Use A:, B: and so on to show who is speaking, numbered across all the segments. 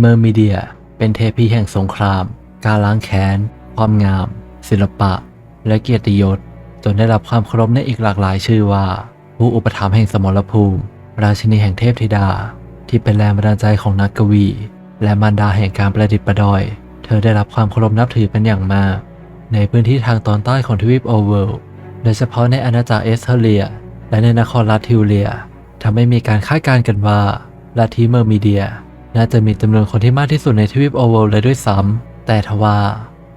A: เมอร์มิเดีย เป็นเทพีแห่งสงคราม การล้างแค้น ความงาม ศิลปะ และเกียรติยศ จนได้รับความเคารพในอีกหลากหลายชื่อว่า ผู้อุปถัมภ์แห่งสมรภูมิ ราชินีแห่งเทพธิดา ที่เป็นแรงบันดาลใจของนักกวี และมารดาแห่งการประดิษฐ์ประดอย เธอได้รับความเคารพนับถือเป็นอย่างมาก ในพื้นที่ทางตอนใต้ของทวีปโอเวลโดยเฉพาะในอาณาจักรเอสเทเรีย และในนครลัตทิวเลียทำให้มีการคาดการณ์กันว่าลัทธิเมอร์มิเดีย น่าจะมีจำนวนคนที่มากที่สุดในทวีปโอเวลเลยด้วยซ้ำแต่ทว่า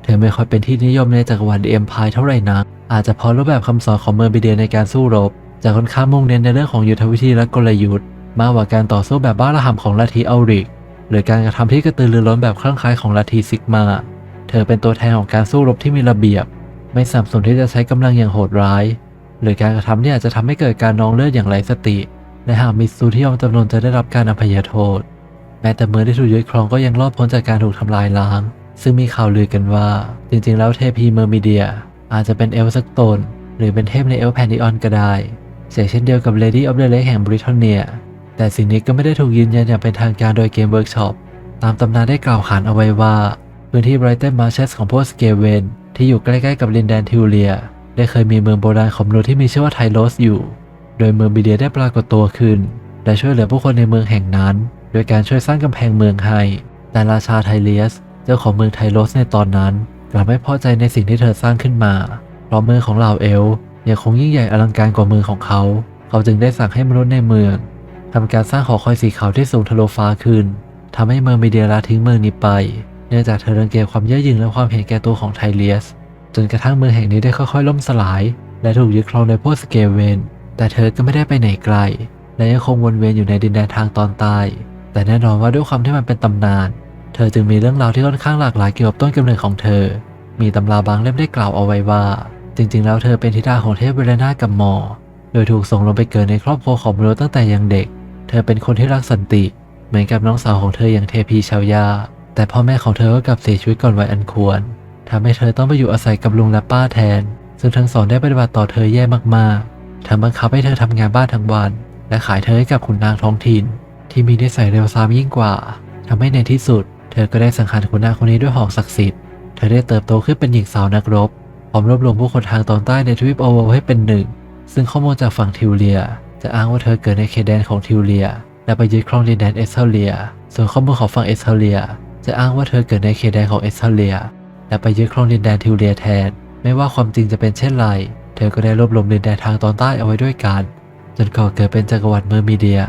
A: เธอไม่ค่อยเป็นที่นิยมในจักรวรรดิเอ็มพายเท่าไหร่นัก อาจจะเพราะรูปแบบคำสอนของเมอร์มิเดียในการสู้รบ จะค่อนข้างมุ่งเน้นในเรื่องของยุทธวิธีและกลยุทธ์ มากกว่าการต่อสู้แบบบ้าระห่ำของลัทธิอัลริก หรือการกระทำที่กระตือรือร้นแบบคลั่งไคล้ของลัทธิซิกมา เธอเป็นตัวแทนของการสู้รบที่มีระเบียบ ไม่สับสนุนที่จะใช้กำลังอย่างโหดร้าย หรือการกระทำที่อาจจะทำให้เกิดการนองเลือดอย่างไร้สติ และหากมิสซูที่ยอมจำนนจะได้รับการอภัยโทษ แม้แต่เมืองที่ถูกยึดครองก็ยังรอดพ้นจากการถูกทำลายล้าง ซึ่งมีข่าวลือกันว่า จริงๆ แล้วเทพีเมอร์มิเดีย อาจจะเป็นเอลสักตน หรือเป็นเทพในเอลแพนดิออนก็ได้เช่นเดียวกับ Lady of the Lake แห่งบริทเนีย แต่สิ่งนี้ก็ไม่ได้ถูกยืนยันอย่างเป็นทางการโดยเกมเวิร์กช็อปตามตำนานได้กล่าวขานเอาไว้ว่าพื้นที่ไบรตันมาร์เชสของพวกสเกเวนที่อยู่ใกล้ๆกับลินแดนทิวเลีย ได้เคยมีเมืองโบราณของมนุษย์ที่มีชื่อว่าไทโรสอยู่ โดยเมืองบิเดียได้ปรากฏตัวขึ้น และช่วยเหลือผู้คนในเมืองแห่งนั้น โดยการช่วยสร้างกำแพงเมืองให้ แต่ราชาไทเลียส เจ้าของเมืองไทโรสในตอนนั้นกลับไม่พอใจในสิ่งที่เธอสร้างขึ้นมา เพราะเมืองของเหล่าเอลยังคงยิ่งใหญ่อลังการกว่าเมืองของเขา เขาจึงได้สั่งให้มนุษย์ในเมืองทำการสร้างหอคอยสีขาวที่สูงทะลุฟ้าขึ้นทำให้เมืองมิเดียละทิ้งเมืองนี้ไป เนื่องจากเธอรังเกียจความเย่อหยิ่งและความเห็นแก่ตัวของไทเลียส จนกระทั่งเมืองแห่งนี้ได้ค่อยๆ ล่มสลาย และถูกยึดครองโดยพวกสเกเวน แต่เธอก็ไม่ได้ไปไหนไกล และยังคงวนเวียนอยู่ในดินแดนทางตอนใต้ แต่แน่นอนว่าด้วยความที่มันเป็นตำนาน เธอจึงมีเรื่องราวที่ค่อนข้างหลากหลายเกี่ยวกับต้นกำเนิดของเธอ มีตำราบางเล่มได้กล่าวเอาไว้ว่า จริง ๆ แล้วเธอเป็นธิดาของเทพเวเลนากับมอ โดยถูกส่งลงไปเกิดในครอบครัวของมนุษย์ตั้งแต่ยังเด็ก เธอเป็นคนที่รักสันติ เหมือนกับน้องสาวของเธออย่างเทพีชาวยา แต่พ่อแม่ของเธอก็กลับเสียชีวิตก่อนวัยอันควรทำให้เธอต้องไปอยู่อาศัยกับลุงและป้าแทน ซึ่งทั้งสองได้ปฏิบัติต่อเธอแย่มากๆทั้งบังคับให้เธอทำงานบ้านทั้งวัน และขายเธอให้กับขุนนางท้องถิ่น ที่มีนิสัยเร็วซามยิ่งกว่าทำให้ในที่สุด เธอก็ได้สังหารขุนนาคนนี้ด้วยหอกศักดิ์สิทธิ์ เธอได้เติบโตขึ้นเป็นหญิงสาวนักรบพร้อมรวบรวมผู้คนทางตอนใต้ในทวีปโอเวลให้เป็นหนึ่ง ซึ่งข้อมูลจากฝั่งทิวเลีย จะอ้างว่าเธอเกิดในเขตแดนของทิวเลีย และไปยึดครองดินแดนเอสเทเลีย ส่วนข้อมูลของฝั่งเอสเทเลีย จะอ้างว่าเธอเกิดในเขตแดนของเอสเทเลีย และไปยึดครองดินแดนทิวเลียแทน ไม่ว่าความจริงจะเป็นเช่นไร เธอก็ได้รวบรวมดินแดนทางตอนใต้เอาไว้ด้วยกัน จนก่อเกิดเป็นจักรวรรดิเมอร์มีเดีย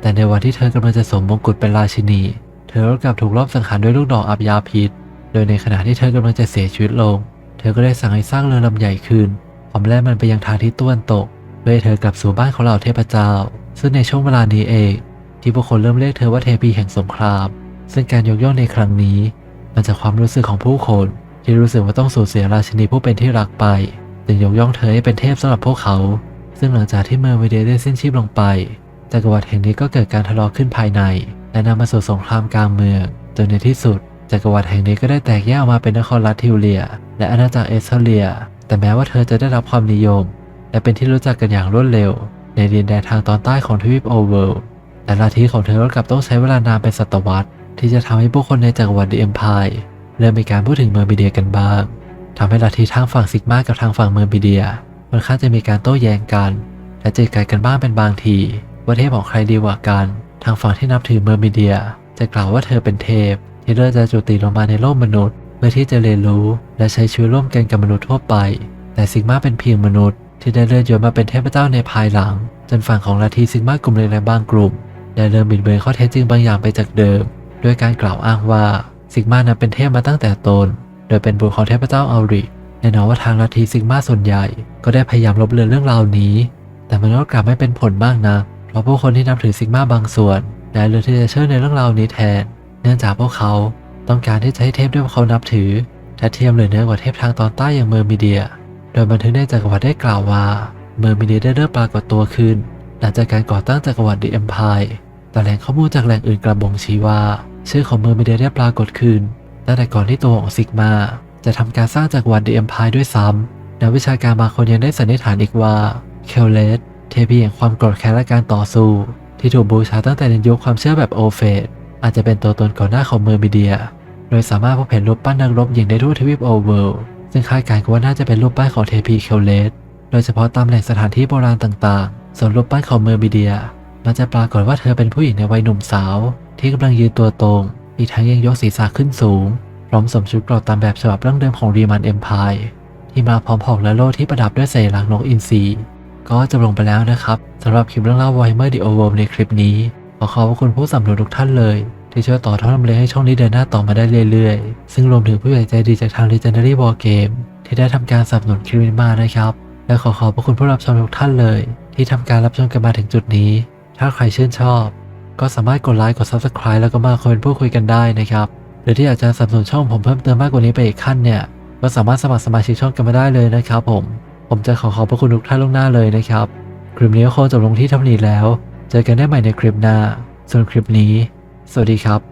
A: แต่ในวันที่เธอกำลังจะสวมมงกุฎเป็นราชินี เธอก็กลับถูกลอบสังหารด้วยลูกดอกอับยาพิษ โดยในขณะที่เธอกำลังจะเสียชีวิตลง เธอก็ได้สั่งให้สร้างเรือลำใหญ่ขึ้นพร้อมแล่มันไปยังทางทิศตะวันตกเพื่อให้เธอกลับสู่บ้านของเหล่าเทพเจ้า ซึ่งในช่วงเวลานี้เอง ที่ผู้คนเริ่มเรียกเธอว่าเทพีแห่งสงคราม ซึ่งการยกย่องในครั้งนี้มันจากความรู้สึกของผู้คนที่รู้สึกว่าต้องสูญเสียราชินีผู้เป็นที่รักไป จึงยกย่องเธอให้เป็นเทพสำหรับพวกเขา ซึ่งหลังจากที่เมอร์วิเดได้สิ้นชีพลงไป จักรวรรดิแห่งนี้ก็เกิดการทะเลาะขึ้นภายใน และนำมาสู่สงครามกลางเมือง จนในที่สุด จักรวรรดิแห่งนี้ก็ได้แตกแยกออกมาเป็นนครรัฐทิวเลีย และอาณาจักรเอสเทเลีย แต่แม้ว่าเธอจะได้รับความนิยม และเป็นที่รู้จักกันอย่างรวดเร็ว ในดินแดนทางตอนใต้ของทวีปโอเวิลแต่ลัทธิของเธอก็กลับต้องใช้เวลานานเป็นศตวรรษที่จะทำให้ผู้คนในจักรวรรดิเอ็มพายเริ่มมีการพูดถึงเมอร์บิเดียกันบ้างทำให้ลัทธิทางฝั่งซิกมากับทางฝั่งเมอร์บิเดียค่อนข้าจะมีการโต้แย้งกัน และเจอกันกันบ้างเป็นบางที ว่าเทพของใครดีกว่ากัน ทางฝั่งที่นับถือเมอร์มิเดีย จะกล่าวว่าเธอเป็นเทพที่เลือกจะจุติลงมาในโลกมนุษย์ เพื่อที่จะเรียนรู้และใช้ชีวิตร่วมกันกับมนุษย์ทั่วไป แต่ซิกมาเป็นเพียงมนุษย์ ที่ได้เลื่อนยศมาเป็นเทพเจ้าในภายหลัง จนฝั่งของลัทธิซิกมากลุ่มเล็กและบางกลุ่ม ได้เริ่มบิดเบือนข้อเท็จจริงบางอย่างไปจากเดิม ด้วยการกล่าวอ้างว่าซิกมานั้นเป็นเทพมาตั้งแต่ตนโดยเป็นบุตรของเทพเจ้าอัลริแน่นอนว่าทางลัทธิซิกมาส่วนใหญ่ ก็ได้พยายามลบเลือนเรื่องราวนี้ แต่มันก็กลับไม่เป็นผลมากนะ เพราะผู้คนที่นับถือซิกมาบางส่วนได้เลือกที่จะเชื่อในเรื่องราวนี้แทน เนื่องจากพวกเขาต้องการที่จะให้เทพที่พวกเขานับถือถ้าเทียมหรือเหนือกว่าเทพทางตอนใต้อย่างเมอร์มิเดีย โดยบันทึกในจักรวรรดิได้กล่าวว่า เมอร์มิเดียได้เริ่มปรากฏตัวขึ้น หลังจากการก่อตั้งจักรวรรดิเอ็มพายแต่แหล่งข้อมูลจากแหล่งอื่นกระบ่งชี้ว่า ชื่อของเมอร์มิเดียได้ปรากฏขึ้นตั้งแต่ก่อนที่ตัวของซิกมาจะทำการสร้างจักรวรรดิเอ็มพายด้วยซ้ำนักวิชาการบางคนยังได้สันนิษฐานอีกว่า เคลเลส เทพีแห่งความโกรธแค้นและการต่อสู้ ที่ถูกบูชาตั้งแต่ในยุคความเชื่อแบบโอเฟสอาจจะเป็นตัวตนก่อนหน้าของเมอร์มิเดีย โดยสามารถพบเห็นรูปปั้นนักรบหญิงได้ทั่วทวีปโอเวิลด์ซึ่งคาดการณ์ว่าน่าจะเป็นรูปปั้นของเทพีเคลเลสโดยเฉพาะตามแหล่งสถานที่โบราณต่างๆ ส่วนรูปปั้นของเมอร์มิเดีย มันจะปรากฏว่าเธอเป็นผู้หญิงในวัยหนุ่มสาว ที่กำลังยืนตัวตรง อีกทั้งยังยกศีรษะขึ้นสูง พร้อมสวมชุดเกราะตามแบบฉบับดั้งเดิมของรีมันเอ็มพายที่มาพร้อมหอกและโล่ที่ประดับด้วยสัญลักษณ์นกอินทรี ก็จบลงไปแล้วนะครับสำหรับคลิปเรื่องเล่าไวเมอร์ดิโอเวมในคลิปนี้ ขอขอบพระคุณผู้สนับสนุนทุกท่านเลย ที่ช่วยต่อท่อนำเลยให้ช่องนี้เดินหน้าต่อมาได้เรื่อยๆ ซึ่งรวมถึงผู้ใหญ่ใจดีจากทาง Legendary War Game ที่ได้ทำการสนับสนุนคลิปนี้มานะครับ และขอขอบพระคุณผู้รับชมทุกท่านเลย ที่ทำการรับชมกันมาถึงจุดนี้ ถ้าใครชื่นชอบ ก็สามารถกดไลค์กด Subscribe แล้วก็มาคอมเมนต์พูดคุยกันได้นะครับหรือที่อยากจะสนับสนุนช่องผมเพิ่มเติมมากกว่านี้ไปอีกขั้นเนี่ยก็สามารถสมัครสมาชิกช่องกันมาได้เลยนะครับผม ผมจะขอขอบพระคุณทุกท่านล่วงหน้าเลยนะครับ คลิปนี้ก็คงจบลงที่เท่านี้แล้ว เจอกันได้ใหม่ในคลิปหน้า ส่วนคลิปนี้ สวัสดีครับ